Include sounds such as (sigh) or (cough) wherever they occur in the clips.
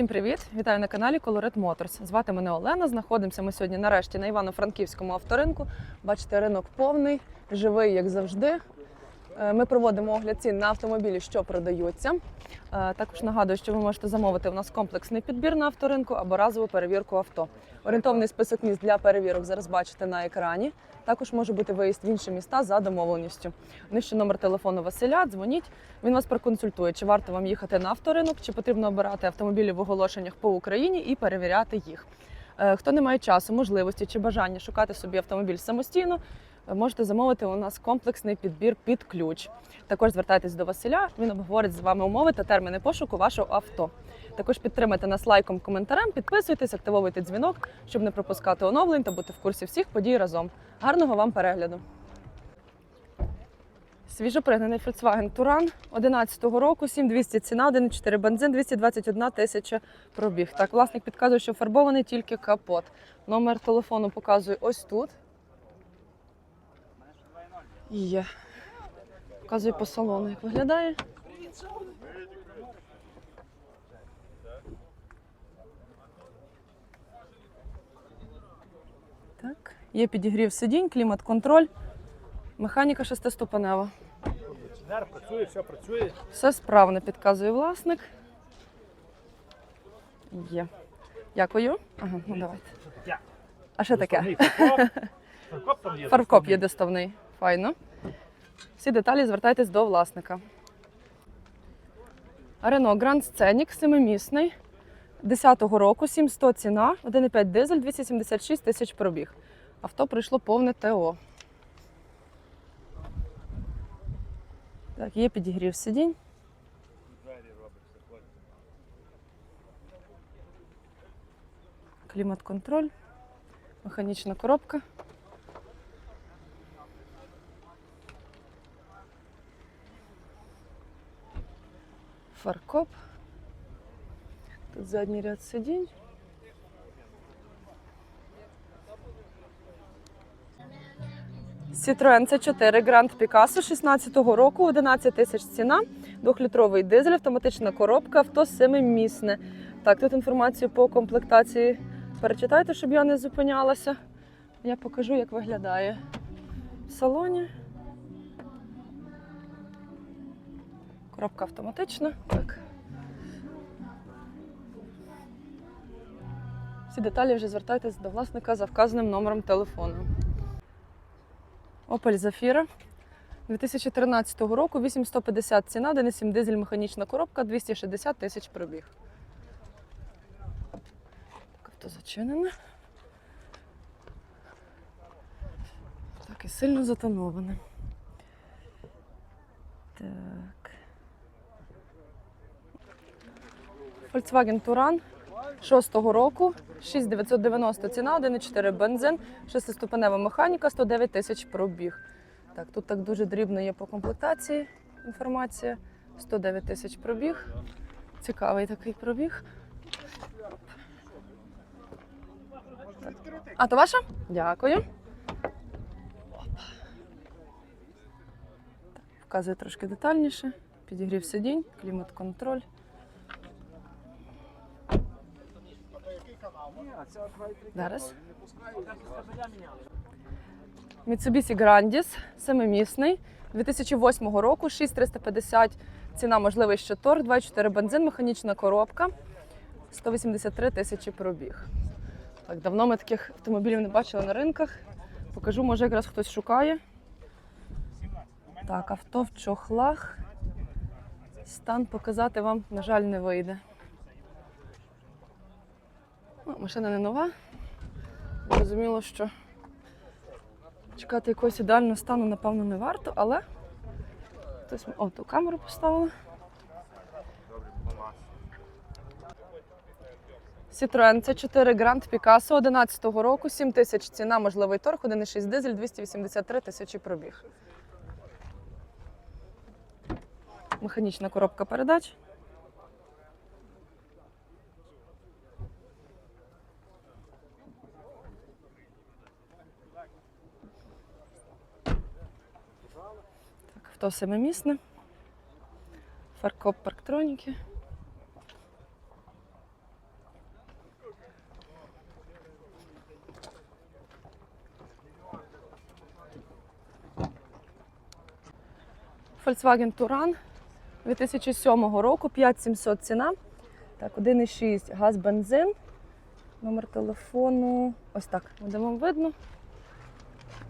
Всім привіт! Вітаю на каналі Colored Motors. Звати мене Олена. Знаходимося ми сьогодні нарешті на Івано-Франківському авторинку. Бачите, ринок повний, живий, як завжди. Е, Ми проводимо огляд цін на автомобілі, що продаються. Е, Також нагадую, що ви можете замовити у нас комплексний підбір на авторинку або разову перевірку авто. Орієнтовний список міст для перевірок зараз бачите на екрані. Також може бути виїзд в інші міста за домовленістю. Нижче номер телефону Василя. Дзвоніть. Він вас проконсультує, чи варто вам їхати на авторинок, чи потрібно обирати автомобілі в оголошеннях по Україні і перевіряти їх. Е, Хто не має часу, можливості чи бажання шукати собі автомобіль самостійно, можете замовити у нас комплексний підбір під ключ. Також звертайтесь до Василя. Він обговорить з вами умови та терміни пошуку вашого авто. Також підтримайте нас лайком, коментарем, підписуйтесь, активовуйте дзвінок, щоб не пропускати оновлень та бути в курсі всіх подій разом. Гарного вам перегляду! Свіжопригнаний Volkswagen Touran 11-го року, 7200 ціна, 1,4 бензин, 221 тисяча пробіг. Так, власник підказує, що фарбований тільки капот. Номер телефону показує ось тут. Є. Показує по салону, як виглядає. Так. Є підігрів сидінь, клімат-контроль, механіка шестиступенева. Інженер працює, все працює. Все справно підказує власник. Є. Дякую. Ага, ну давайте. А що таке? (laughs) Фаркоп є доставний. Файно. Всі деталі звертайтесь до власника. Рено Grand Scenic, семимісний. 10-го року, 700 ціна, 1,5 дизель, 276 тисяч пробіг. Авто пройшло повне ТО. Так, є підігрів сидінь. Клімат-контроль, механічна коробка. Фаркоп. Тут задній ряд сидінь. Citroen C4 Grand Picasso 16-го року, 11 тисяч ціна, двохлітровий дизель, автоматична коробка, авто семимісне. Так, тут інформацію по комплектації перечитайте, щоб я не зупинялася. Я покажу, як виглядає в салоні. Коробка автоматична. Так. Всі деталі вже звертайтесь до власника за вказаним номером телефону. Opel Zafira 2013 року, 8150 ціна, 1,7 дизель, механічна коробка, 260 тисяч пробіг. Так, авто зачинене. Так, і сильно затоноване. Так. Volkswagen Touran 6-го року, 6990 ціна, 1,4 бензин, 6-ступенева механіка, 109 тисяч пробіг. Так, тут так дуже дрібно є по комплектації інформація. 109 тисяч пробіг. Цікавий такий пробіг. А, то ваша? Дякую. Вказує трошки детальніше. Підігрів сидінь, клімат-контроль. Зараз. Mitsubishi Grandis, семимісний, 2008 року, 6350 ціна, можливий ще торг, 2,4 бензин, механічна коробка, 183 тисячі пробіг. Так, давно ми таких автомобілів не бачили на ринках. Покажу, може якраз хтось шукає. Так, авто в чохлах. Стан показати вам, на жаль, не вийде. Ну, машина не нова. Зрозуміло, що чекати якогось ідеального стану, напевно, не варто, але хтось о, ту камеру поставили. Citroen c 4 Grand Picasso 11 року, 7 тисяч ціна, можливий торг, 1,6 дизель, 283 тисячі пробіг. Механічна коробка передач. авто семимісне, фаркоп парктроніки. Volkswagen Touran 2007 року 5700 ціна. Так, 1,6 газ бензин. Номер телефону. Ось так. Буде видно.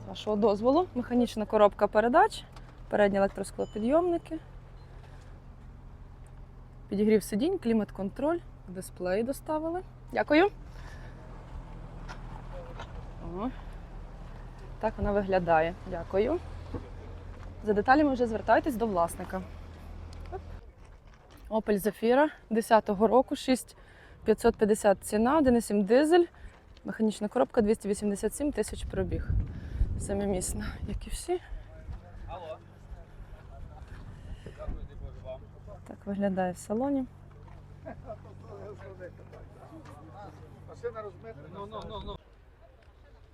З вашого дозволу. Механічна коробка передач передні електросклопідйомники. Підігрів сидінь, клімат-контроль, дисплей доставили. Дякую. О, так вона виглядає. Дякую. За деталями вже звертайтесь до власника. Opel Zafira 10-го року, 6550 ціна, 1,7 дизель, механічна коробка 287 тисяч пробіг. Самімісна, як і всі. Так виглядає в салоні.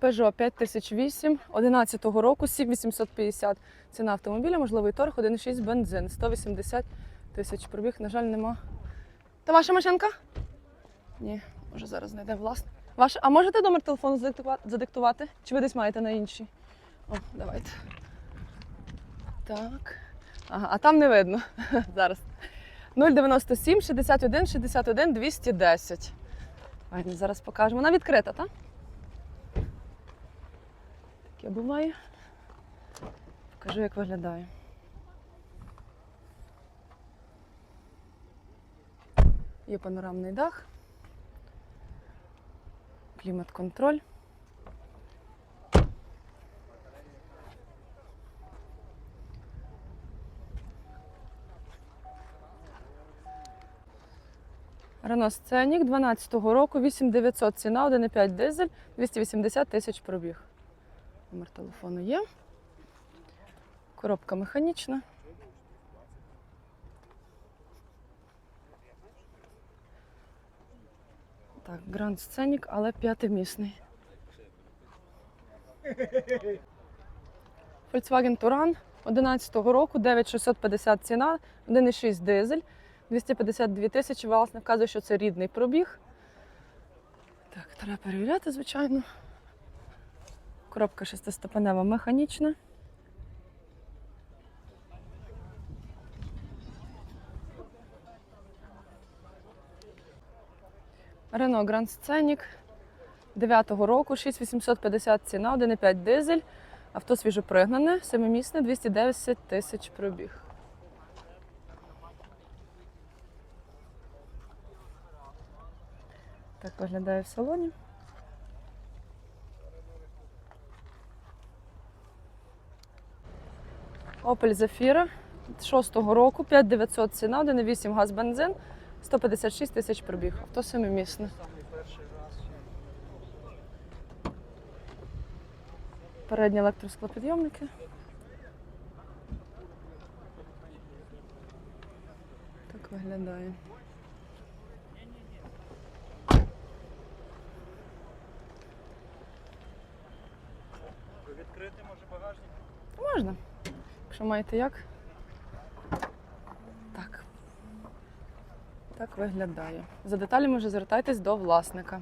Peugeot 5008 11 року, 7850 ціна автомобіля, можливий торг, 1,6 бензин, 180 тисяч пробіг. На жаль, нема. Та ваша машинка? Ні, може зараз знайде власне. Ваша, а можете номер телефону задиктувати? Чи ви десь маєте на іншій? О, давайте. Так. Ага, а там не видно. (laughs) Зараз. 097 61 61 210. Файно, зараз покажемо. Вона відкрита, так? Таке буває. Покажу, як виглядає. Є панорамний дах, клімат-контроль. Renault Scenic 12-го року, 8900 ціна, 1,5 дизель, 280 тисяч пробіг. Номер телефону є. Коробка механічна. Так, Grand Scenic, але п'ятимісний. Volkswagen Touran 11-го року, 9650 ціна, 1,6 дизель, 252 тисячі. Власне, вказує, що це рідний пробіг. Так, треба перевіряти, звичайно. Коробка шестиступенева механічна. Renault Grand Scenic 9-го року, 6850 ціна, 1,5 дизель. Авто свіжопригнане, семимісне, 210 тисяч пробіг. Так виглядає в салоні. Opel Zafira 6-го року, 5900 ціна, 1,8 газ бензин, 156 тисяч пробіг. Авто семимісне. Передні електросклопідйомники. Так виглядає. Відкрити може багажник? Можна, якщо маєте як. Так. Так виглядає. За деталями вже звертайтесь до власника.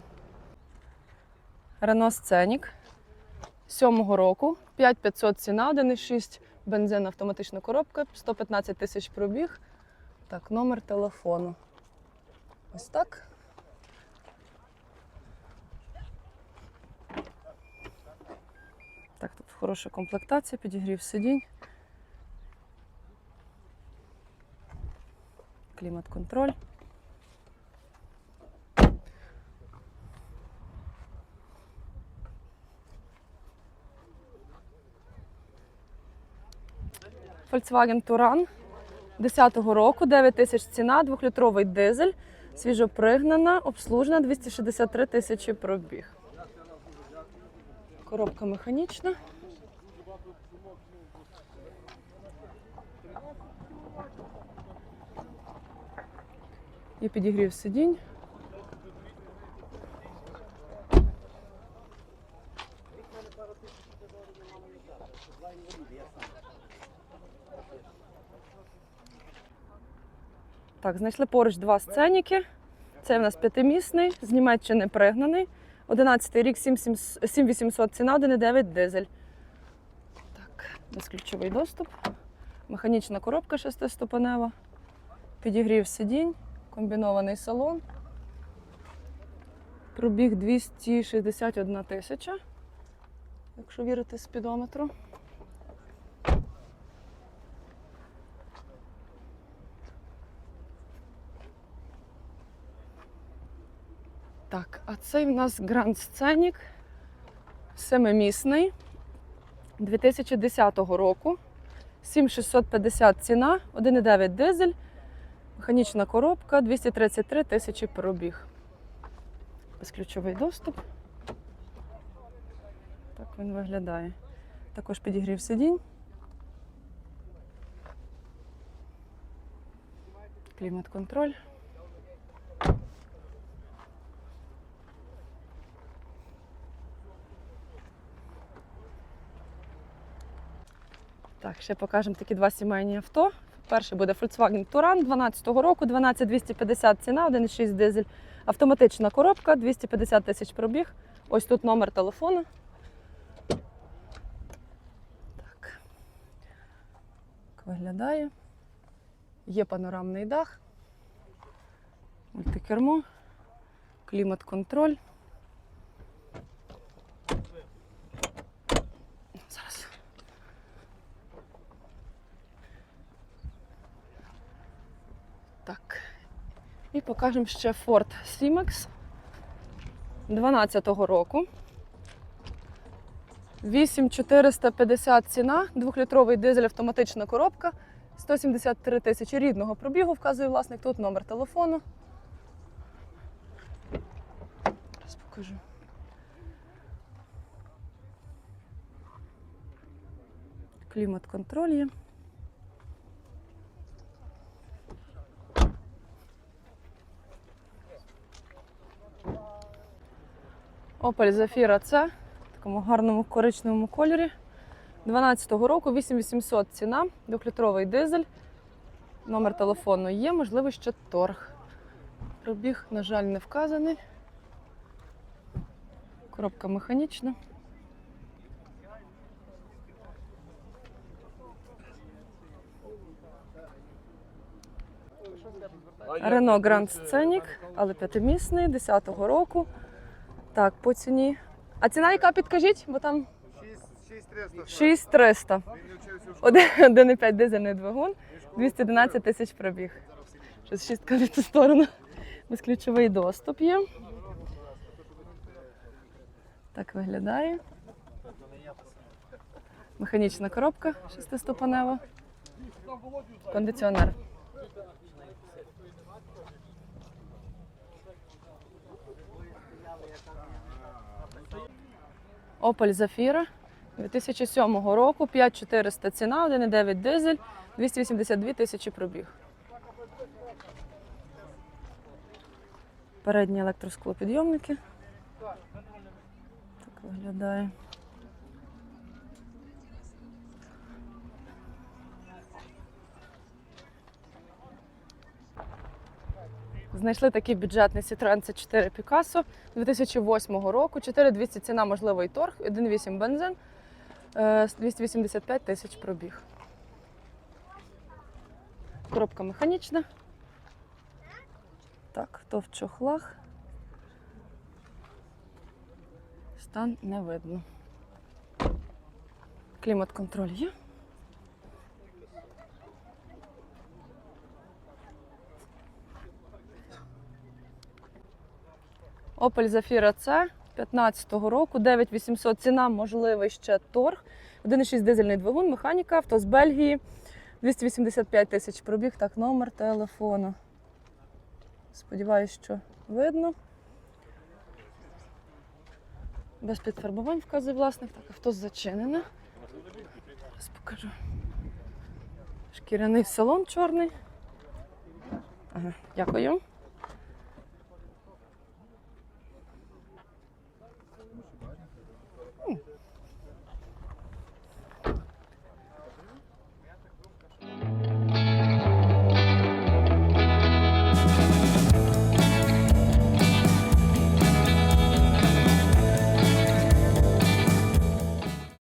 Renault Scenic 7-го року, 5500 ціна, 1,6 бензин, автоматична коробка, 115 тисяч пробіг. Так, номер телефону. Ось так. Так, тут хороша комплектація, підігрів сидінь. Клімат-контроль. Volkswagen Touran 10-го року, 9 тисяч ціна, 2-літровий дизель, свіжопригнана, обслужена, 263 тисячі пробіг. Коробка механічна. І підігрів сидінь. Так, знайшли поруч два сценіки. Це в нас п'ятимісний, з Німеччини пригнаний. 11 рік, 7800 ціна, 1,9 дизель. Так, безключовий доступ. Механічна коробка шестиступенева, підігрів сидінь, комбінований салон. Пробіг 261 тисяча, якщо вірити спідометру. Так, а цей в нас Grand Scenic, семимісний 2010 року. 7650 ціна, 1,9 дизель, механічна коробка, 233 тисячі пробіг. Безключовий доступ. Так він виглядає. Також підігрів сидінь. Клімат-контроль. Так, ще покажемо такі два сімейні авто. Перший буде Volkswagen Touran 12-го року, 12250 ціна, 1,6 дизель. Автоматична коробка, 250 тисяч пробіг. Ось тут номер телефону. Так. Так виглядає. Є панорамний дах, мультикермо, клімат-контроль. Зараз. Так. І покажемо ще Ford Simex 12-го року. 8450 ціна, двохлітровий дизель, автоматична коробка, 173 тисячі рідного пробігу, вказує власник. Тут номер телефону. Зараз покажу. Клімат-контроль є. Opel Zafira C в такому гарному коричневому кольорі. 12-го року 8800 ціна, двохлітровий дизель. Номер телефону є, можливо, ще торг. Пробіг, на жаль, не вказаний. Коробка механічна. Renault Grand Scenic, але п'ятимісний, 10-го року. Так, по ціні. А ціна яка підкажіть? Бо там 6300. 6300. Він не вчився в школі. 1,5 дизельний двигун, 211 тисяч пробіг. Щось шістка в цю сторону. Безключовий доступ є. Так виглядає. Механічна коробка шестиступенева. Кондиціонер. Opel Zafira 2007 року, 5400 ціна, 1,9 дизель, 282 тисячі пробіг. Передні електросклопідйомники. Так виглядає. Знайшли такий бюджетний Citroen C4 Picasso 2008 року. 4200 ціна, можливий торг, 1,8 бензин, е, 285 тисяч пробіг. Коробка механічна. Так, хто в чохлах? Стан не видно. Клімат-контроль є. Opel Zafira C 15-го року, 9800 ціна, можливий ще торг. 1,6 дизельний двигун, механіка, авто з Бельгії. 285 тисяч пробіг, так, номер телефону. Сподіваюсь, що видно. Без підфарбувань вказує власник. Так, авто зачинене. Зараз покажу. Шкіряний салон чорний. Ага, дякую.